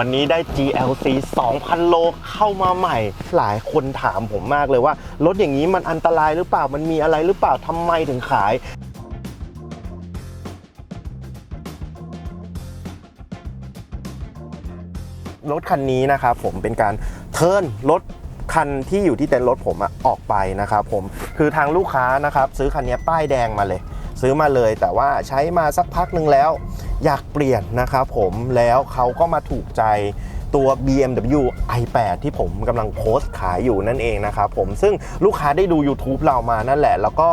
วันนี้ได้ GLC 2,000 โลเข้ามาใหม่ หลายคนถามผมมากเลยว่า รถอย่างนี้มันอันตรายหรือเปล่ามันมีอะไรหรือเปล่าทำไมถึงขายรถคันนี้นะครับผมเป็นการเทิร์นรถคันที่อยู่ที่เต็นท์รถผมอะออกไปนะครับผมคือทางลูกค้านะครับซื้อคันนี้ป้ายแดงมาเลย ซื้อมาเลย แต่ว่าใช้มาสักพักหนึ่งแล้ว อยากเปลี่ยนนะครับผมแล้วเขาก็มาถูกใจตัว BMW i8 ที่ผมกำลังโพสต์ขายอยู่นั่นเองนะครับผมซึ่งลูกค้าได้ดู YouTube เรามานั่นแหละ แล้วก็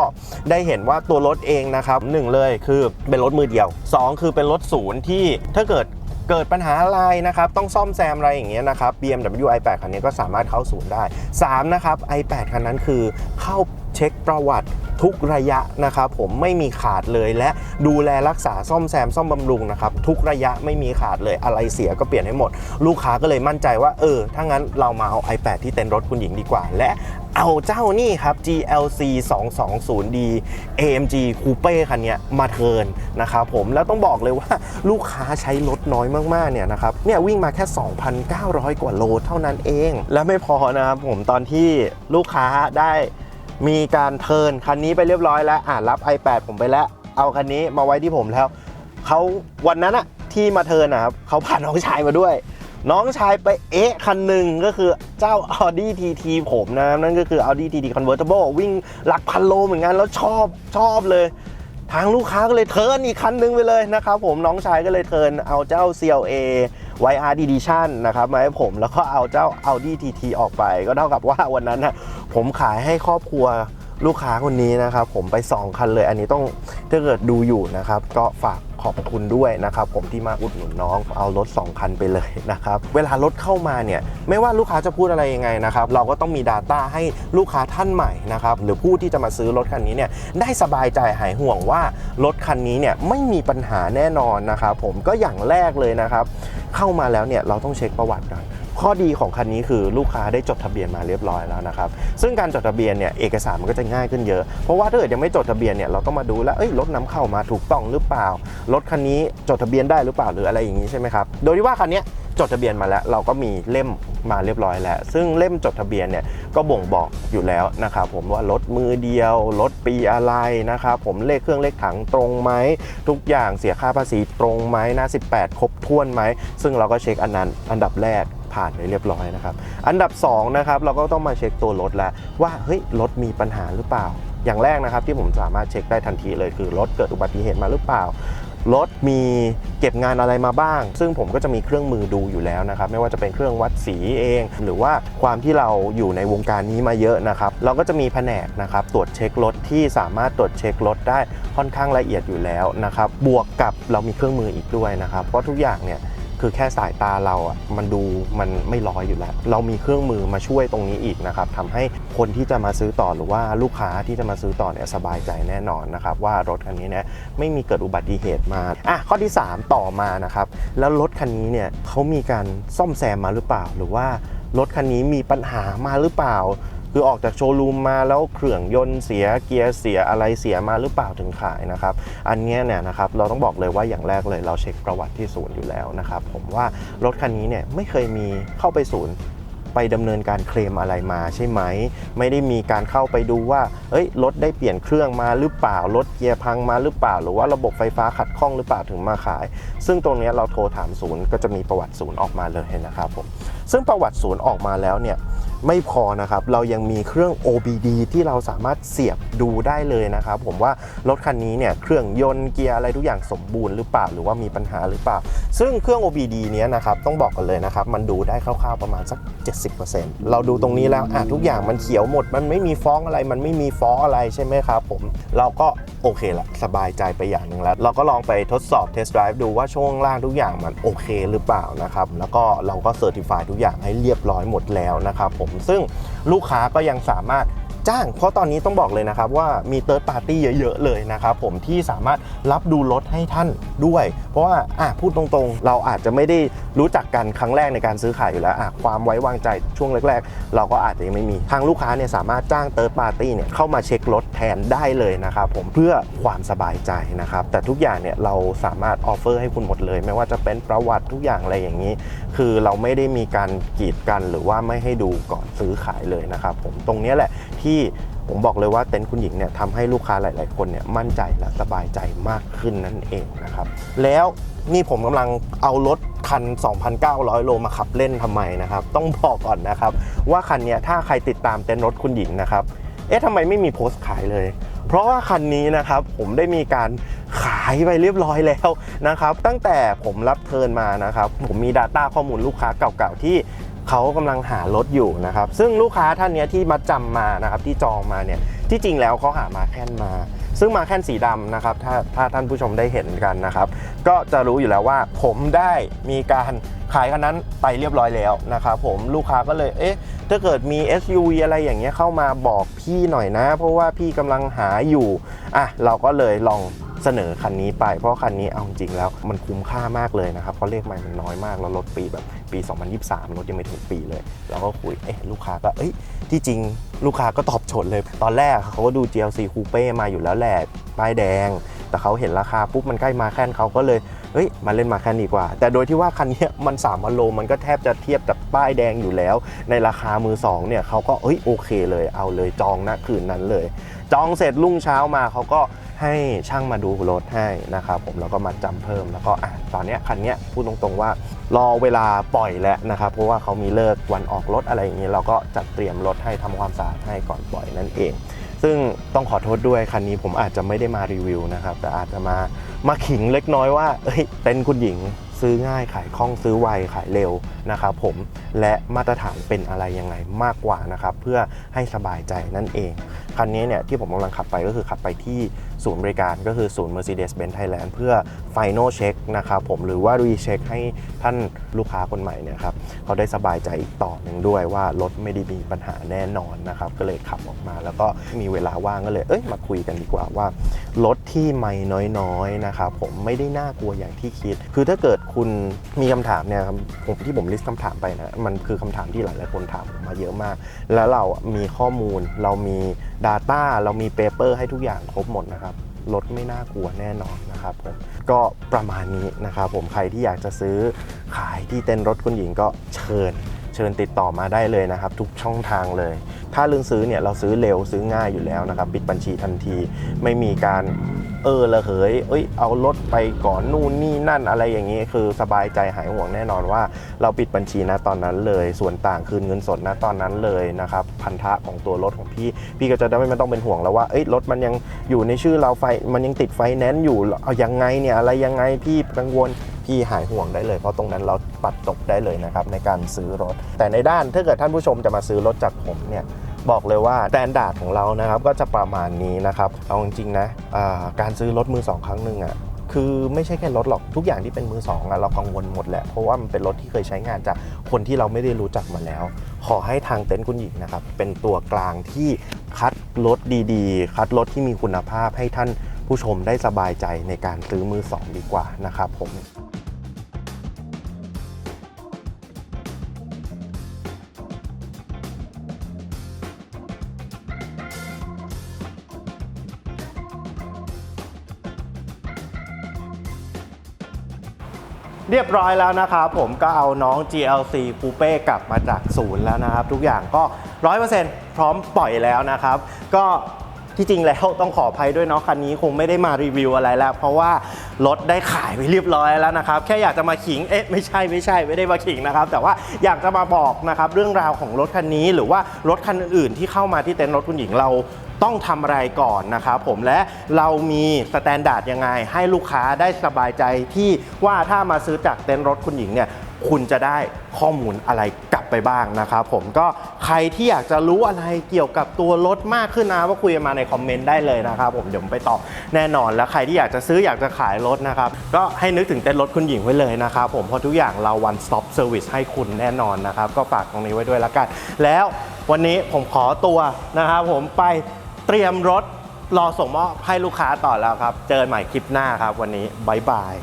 ได้เห็นว่าตัวรถเองนะครับหนึ่งเลยคือเป็นรถมือเดียว 2 คือเป็นรถศูนย์ที่ถ้าเกิด เกิดปัญหาอะไรนะครับ ต้องซ่อมแซมอะไรอย่างเงี้ยนะครับ BMW i8 คันนี้ก็สามารถเข้าศูนย์ได้ 3 นะครับ i8 คันนั้นคือเข้าเช็คประวัติทุกระยะนะครับผมไม่มีขาดเลยและดูแลรักษาซ่อมแซมซ่อมบำรุงนะครับทุกระยะไม่มีขาดเลยอะไรเสียก็เปลี่ยนให้หมด ลูกค้าก็เลยมั่นใจว่าเออถ้างั้นเรามาเอา i8 ที่เต็นท์รถคุณหญิงดีกว่า และ เอาเจ้านี่ครับ GLC 220D AMG Coupe คันนี้มาเทินนะครับผมแล้วต้องบอกเลยว่าลูกค้าใช้รถน้อยมากๆเนี่ยนะครับเนี่ยวิ่งมาแค่ 2,900 กว่าโลเท่านั้นเอง และไม่พอนะครับผมตอนที่ลูกค้าได้มีการเทินคันนี้ไปเรียบร้อยแล้วอ่ารับ i8 ผมไปแล้ว เอาคันนี้มาไว้ที่ผมแล้วเขาวันนั้นอะที่มาเทินนะครับเขาพาน้องชายมาด้วย น้องชายไปเอ๊ะคันหนึ่งก็คือเจ้า Audi TT ผมนะนั่นก็คือ Audi TT Convertible วิ่งหลักพันโลเหมือนกันแล้วชอบชอบเลย ทางลูกค้าก็เลยเทิร์นอีกคันหนึงไปเลยนะครับผมน้องชายก็เลยเทิร์นเอาเจ้า CLA YR Edition นะครับมาให้ผมแล้วก็เอาเจ้า Audi TT ออกไป ก็เท่ากับว่าวันนั้นนะผมขายให้ครอบครัวลูกค้าคนนี้นะครับผมไป 2 คันเลย อันนี้ต้องถ้าเกิดดูอยู่นะครับก็ฝาก ขอบคุณด้วยนะครับผมที่มาอุดหนุนน้องเอารถ 2 คันไปเลยนะครับเวลารถเข้ามาเนี่ยไม่ว่าลูกค้าจะพูดอะไรยังไงนะครับเราก็ต้องมี Data ให้ลูกค้าท่านใหม่นะครับหรือผู้ที่จะมาซื้อรถคันนี้เนี่ยได้สบายใจหายห่วงว่ารถคันนี้เนี่ยไม่มีปัญหาแน่นอนนะครับผมก็อย่างแรกเลยนะครับเข้ามาแล้วเนี่ยเราต้องเช็คประวัติก่อน ข้อดีของคันนี้คือลูกค้าได้จดทะเบียนมาเรียบร้อยแล้วนะครับ ซึ่งการจดทะเบียนเนี่ยเอกสารมันก็จะง่ายขึ้นเยอะ เพราะว่าถ้าเกิดยังไม่จดทะเบียนเนี่ยเราต้องมาดูแล้วเอ้ยรถนำเข้ามาถูกต้องหรือเปล่า รถคันนี้จดทะเบียนได้หรือเปล่าหรืออะไรอย่างนี้ใช่ไหมครับ โดยที่ว่าคันนี้ จดทะเบียนมาแล้ว เราก็มีเล่มมาเรียบร้อยแล้ว ซึ่งเล่มจดทะเบียนเนี่ยก็บ่งบอกอยู่แล้วนะครับผมว่ารถมือเดียวรถปีอะไรนะครับผมเลขเครื่องเลขถังตรงไหมทุกอย่างเสียค่าภาษีตรงไหมหน้า 18 ครบถ้วนไหม ซึ่งเราก็เช็คอันนั้นอันดับแรกผ่านไปเรียบร้อยนะครับอันดับ2นะครับเราก็ต้องมาเช็คตัวรถแล้วว่าเฮ้ยรถมีปัญหาหรือเปล่าอย่างแรกนะครับที่ผมสามารถเช็คได้ทันทีเลยคือรถเกิดอุบัติเหตุมาหรือเปล่า รถมีเก็บงานอะไรมาบ้าง ซึ่งผมก็จะมีเครื่องมือดูอยู่แล้วนะครับ ไม่ว่าจะเป็นเครื่องวัดสีเอง หรือว่าความที่เราอยู่ในวงการนี้มาเยอะนะครับ เราก็จะมีแผนกนะครับตรวจเช็ครถที่สามารถตรวจเช็ครถได้ค่อนข้างละเอียดอยู่แล้วนะครับ บวกกับเรามีเครื่องมืออีกด้วยนะครับ เพราะทุกอย่างเนี่ย คือแค่สายตาเราอะมันดูมันไม่ร้อยอยู่แล้ว เรามีเครื่องมือมาช่วยตรงนี้อีกนะครับทำให้คนที่จะมาซื้อต่อหรือว่าลูกค้าที่จะมาซื้อต่อเนี่ยสบายใจแน่นอนนะครับว่ารถคันนี้เนี่ยไม่มีเกิดอุบัติเหตุมาอะข้อที่ 3 ต่อมานะครับแล้วรถคันนี้เนี่ยเขามีการซ่อมแซมมาหรือเปล่า หรือว่ารถคันนี้มีปัญหามาหรือเปล่า คือออกจากโชว์รูมมาแล้วเครื่องยนต์เสียเกียร์เสียอะไรเสียมาหรือเปล่าถึงขายนะครับอันนี้เนี่ยนะครับเราต้องบอกเลยว่าอย่างแรกเลยเราเช็คประวัติที่ศูนย์อยู่แล้วนะครับผมว่ารถคันนี้เนี่ยไม่เคยมีเข้าไปศูนย์ไปดำเนินการเคลมอะไรมาใช่ไหม ไม่ได้มีการเข้าไปดูว่า เอ้ย รถได้เปลี่ยนเครื่องมาหรือเปล่า รถเกียร์พังมาหรือเปล่า หรือว่าระบบไฟฟ้าขัดข้องหรือเปล่าถึงมาขาย ซึ่งตรงนี้เราโทรถามศูนย์ก็จะมีประวัติศูนย์ออกมาเลยนะครับผม ซึ่งประวัติศูนย์ออกมาแล้วเนี่ย ไม่พอนะครับ เรายังมีเครื่อง OBD ที่เราสามารถเสียบดูได้เลยนะครับ ผมว่ารถคันนี้เนี่ยเครื่องยนต์เกียร์อะไรทุกอย่างสมบูรณ์หรือเปล่าหรือว่ามีปัญหาหรือเปล่า ซึ่งเครื่อง OBD เนี้ยนะครับต้องบอกกันเลยนะครับ มันดูได้คร่าวๆประมาณสัก 70%เราดูตรงนี้แล้วอะทุกอย่างมันเขียวหมด มันไม่มีฟ้องอะไร มันไม่มีฟ้องอะไรใช่ไหมครับผมเราก็โอเคละสบายใจไปอย่างหนึ่งแล้ว เราก็ลองไปทดสอบเทสต์ไดรฟ์ดูว่าช่วงล่างทุกอย่างมันโอเคหรือเปล่านะครับแล้วก็เราก็เซอร์ติฟายทุกอย่างให้เรียบร้อยหมดแล้วนะครับผมซึ่งลูกค้าก็ยังสามารถ จ้าง เพราะตอนนี้ต้องบอกเลยนะครับว่ามีเติร์ดปาร์ตี้เยอะๆเลยนะครับผมที่สามารถรับดูรถให้ท่านด้วย เพราะว่าอะพูดตรงๆ เราอาจจะไม่ได้รู้จักกันครั้งแรกในการซื้อขายอยู่แล้วอะความไว้วางใจช่วงแรก ๆ เราก็อาจจะยังไม่มีทางลูกค้าเนี่ยสามารถจ้างเติร์ดปาร์ตี้เนี่ยเข้ามาเช็ครถแทนได้เลยนะครับผมเพื่อความสบายใจนะครับแต่ทุกอย่างเนี่ยเราสามารถออฟเฟอร์ให้คุณหมดเลย ไม่ว่าจะเป็นประวัติทุกอย่างอะไรอย่างนี้ คือเราไม่ได้มีการกีดกันหรือว่าไม่ให้ดูก่อนซื้อขายเลยนะครับผมตรงนี้แหละที่ผมบอกเลยว่าเต็นท์คุณหญิงเนี่ยทำให้ลูกค้าหลาย ๆ คนเนี่ยมั่นใจและสบายใจมากขึ้นนั่นเองนะครับ แล้วนี่ผมกำลังเอารถคัน 2,900 โลมาขับเล่นทำไมนะครับ ต้องบอกก่อนนะครับ ว่าคันนี้ถ้าใครติดตามเต็นท์รถคุณหญิงนะครับ เอ๊ะทำไมไม่มีโพสต์ขายเลย เพราะว่าคันนี้นะครับผมได้มีการขายไปเรียบร้อยแล้วนะครับ ตั้งแต่ผมรับเทิร์นมานะครับ ผมมี Data ข้อมูลลูกค้าเก่าๆที่ เขากำลังหารถอยู่นะครับ ซึ่งลูกค้าท่านนี้ที่มาจำมานะครับที่จองมาเนี่ยที่จริงแล้วเขาหามาแค่นมา ซึ่งมาแค่นสีดำนะครับถ้าถ้าท่านผู้ชมได้เห็นกันนะครับ ก็จะรู้อยู่แล้วว่าผมได้มีการขายคันนั้นไปเรียบร้อยแล้วนะครับผมลูกค้าก็เลยเอ๊ะถ้าเกิดมี SUV อะไรอย่างเงี้ยเข้ามาบอกพี่หน่อยนะ เพราะว่าพี่กำลังหาอยู่อะเราก็เลยลอง เสนอคันนี้ไป เพราะคันนี้เอาจริงแล้วมันคุ้มค่ามากเลยนะครับเพราะเลขใหม่มันน้อยมากแล้วรถปีแบบปี 2023 รถยังไม่ถึงปีเลย เราก็คุยเอ๊ะลูกค้าก็เอ้ยที่จริงลูกค้าก็ตอบโจทย์เลย ตอนแรกเขาก็ดู GLC Coupe มาอยู่แล้วแหละป้ายแดง แต่เขาเห็นราคาปุ๊บมันใกล้มาแค่นเขาก็เลยเฮ้ยมาเล่นมาแค่นดีกว่า แต่โดยที่ว่าคันนี้มัน3ามพันโลมันก็แทบจะเทียบกับป้ายแดงอยู่แล้ว ในราคามือสองเนี่ยเขาก็เอ้ยโอเคเลยเอาเลยจองนะคืนนั้นเลย จองเสร็จรุ่งเช้ามาเขาก็ ให้ช่างมาดูรถให้นะครับผมแล้วก็มาจำเพิ่มแล้วก็อะตอนนี้คันนี้พูดตรงๆว่า รอเวลาปล่อยแล้วนะครับ เพราะว่าเขามีเลิกวันออกรถอะไรอย่างนี้ เราก็จัดเตรียมรถให้ทำความสะอาดให้ก่อนปล่อยนั่นเอง ซึ่งต้องขอโทษด้วยคันนี้ผมอาจจะไม่ได้มารีวิวนะครับแต่อาจจะมามาขิงเล็กน้อยว่าเอ้ยเป็นคุณหญิงซื้อง่ายขายคล่องซื้อไวขายเร็วนะครับผมและมาตรฐานเป็นอะไรยังไงมากกว่านะครับเพื่อให้สบายใจนั่นเอง คันนี้เนี่ยที่ผมกำลังขับไปก็คือขับไปที่ศูนย์บริการก็คือศูนย์ Mercedes-Benz Thailand เพื่อ Final Check นะครับผมหรือว่า Recheck ให้ท่านลูกค้าคนใหม่เนี่ยครับเขาได้สบายใจอีกต่อหนึ่งด้วยว่ารถไม่ได้มีปัญหาแน่นอนนะครับก็เลยขับออกมา แล้วก็มีเวลาว่างก็เลยเอ้ยมาคุยกันดีกว่าว่ารถที่ไม่น้อยๆนะครับผมไม่ได้น่ากลัวอย่างที่คิด คือถ้าเกิดคุณมีคำถามเนี่ยผมที่ผมลิสต์คำถามไปนะมันคือคำถามที่หลายๆคนถามมาเยอะมาก แล้วเรามีข้อมูลเรามี Data เรามีเปเปอร์ให้ทุกอย่างครบหมดนะครับรถไม่น่ากลัวแน่นอนนะครับผมก็ประมาณนี้นะครับผมใครที่อยากจะซื้อขายที่เต็นรถคุณหญิงก็เชิญ เชิญติดต่อมาได้เลยนะครับ ทุกช่องทางเลย ถ้าเรื่องซื้อเนี่ยเราซื้อเร็วซื้อง่ายอยู่แล้วนะครับ ปิดบัญชีทันทีไม่มีการ เออระเหย เอ้ย เอารถไปก่อนนู่นนี่นั่นอะไรอย่างนี้ คือสบายใจหายห่วงแน่นอนว่า เราปิดบัญชีนะตอนนั้นเลย ส่วนต่างคืนเงินสดนะตอนนั้นเลยนะครับพันธะของตัวรถของพี่ พี่ก็จะได้ไม่ต้องเป็นห่วงแล้วว่าเอ้ยรถมันยังอยู่ในชื่อเราไฟมันยังติดไฟแนนซ์อยู่เอายังไงเนี่ยอะไรยังไงพี่กังวลพี่หายห่วงได้เลย เพราะตรงนั้นเราปัดตกได้เลยนะครับในการซื้อรถ แต่ในด้านถ้าเกิดท่านผู้ชมจะมาซื้อรถจากผมเนี่ย บอกเลยว่าแตนดาร์ดของเรานะครับก็จะประมาณนี้นะครับเอาจริงๆนะการซื้อรถมือสองครั้งหนึ่งอะคือไม่ใช่แค่รถหรอกทุกอย่างที่เป็นมือสองอะเรากังวลหมดแหละเพราะว่ามันเป็นรถที่เคยใช้งานจากคนที่เราไม่ได้รู้จักมาแล้ว ขอให้ทางเต็นท์คุณหญิงนะครับเป็นตัวกลางที่คัดรถดีๆ คัดรถที่มีคุณภาพให้ท่านผู้ชมได้สบายใจในการซื้อมือสองดีกว่านะครับผม เรียบร้อยแล้วนะครับผมก็เอาน้อง GLC Coupe กลับมาจากศูนย์แล้วนะครับ ทุกอย่างก็ 100%พร้อมปล่อยแล้วนะครับ ก็ที่จริงแล้วต้องขออภัยด้วยเนาะคันนี้คงไม่ได้มารีวิวอะไรแล้ว เพราะว่ารถได้ขายไปเรียบร้อยแล้วนะครับ แค่อยากจะมาขิงเอ๊ะไม่ใช่ไม่ใช่ไม่ได้มาขิงนะครับ แต่ว่าอยากจะมาบอกนะครับเรื่องราวของรถคันนี้หรือว่ารถคันอื่นๆที่เข้ามาที่เต็นท์รถคุณหญิงเรา ต้องทำอะไรก่อนนะครับผมและเรามีสแตนดาร์ดยังไง ให้ลูกค้าได้สบายใจที่ว่าถ้ามาซื้อจากเต็นท์รถคุณหญิงเนี่ยคุณจะได้ข้อมูลอะไรกลับไปบ้างนะครับผมก็ใครที่อยากจะรู้อะไรเกี่ยวกับตัวรถมากขึ้นนะว่าคุยมาในคอมเมนต์ได้เลยนะครับผมเดี๋ยวผมไปตอบแน่นอนแล้วใครที่อยากจะซื้ออยากจะขายรถนะครับก็ให้นึกถึงเต็นท์รถคุณหญิงไว้เลยนะครับผมเพราะทุกอย่างเรา one stop service ให้คุณแน่นอนนะครับก็ฝากตรงนี้ไว้ด้วยละกัน แล้ววันนี้ผมขอตัวนะครับผมไป เตรียมรถรอส่งมอบให้ลูกค้าต่อแล้วครับ เจอกันใหม่คลิปหน้าครับวันนี้บายบาย